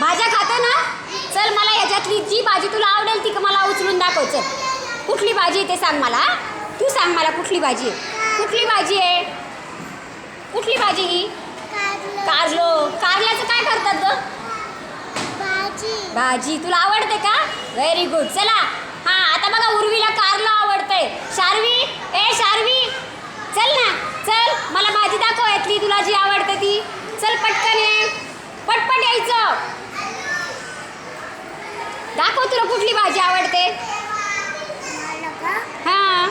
भाज्या खातो ना? चल मला याच्यातली जी भाजी तुला आवडेल ती मला उचलून दाखव चल. कुठली भाजी आहे ते सांग मला? तू सांग मला कुठली भाजी आहे. कुठली भाजी आहे? कुठली भाजी ही? कारलो. कारल्याचं काय करतात ग? भाजी. तुला आवडते का? व्हेरी गुड चला. हा आता बघा उर्वीला कारलं आवडतंय शार्वी ए शार्वी चल ना चल मला भाजी दाखव यातली तुला जी आवडते ती चल पटकन ये पटपट यायचं दाखव तुला कुठली भाजी आवडते. हा.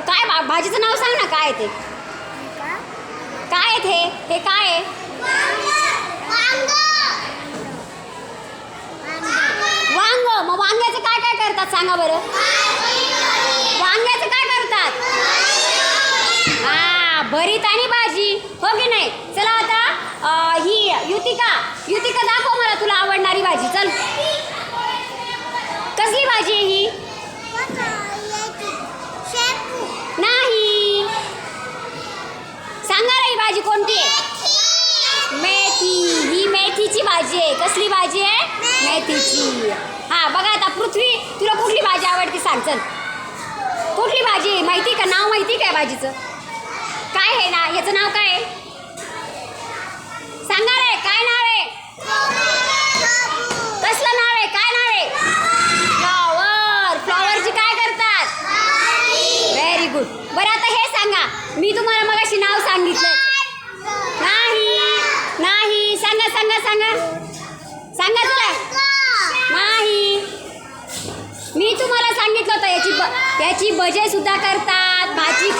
काय भाजीचं नाव सांग ना काय ते. काय आहे ते? हे काय वांग. मग वांग्याचं काय काय करतात सांगा बरं. वांग्याचं काय करतात? हा भरीत आणि भाजी. हो की नाही? चला आता ही युतिका. युतिका दाखव मला तुला आवडणारी भाजी. चल. पाहिजे ही नाही. सांगा रे ही भाजी कोणती आहे? मेथी. ही मेथीची भाजी आहे. कसली भाजी आहे? मेथीची. हा बघा आता पृथ्वी तुला कुठली भाजी आवडते सांग चल. कुठली भाजी? आहे माहिती का? नाव माहिती काय भाजीचं? काय आहे ना? याचं नाव काय आहे सांगा रे काय नाव आहे कसलं नाव आहे काय नाव आहे फ्लॉवर फ्लॉवरची काय करतात व्हेरी गुड बरं आता हे सांगा. मी तुम्हाला मगाशी नाव सांगितलं नाही नाही. सांगा सांगा सांगा. सांगा तुला. नाही. मी तुम्हाला सांगितलं होतं याची ब याची भजे सुद्धा करतात भाजी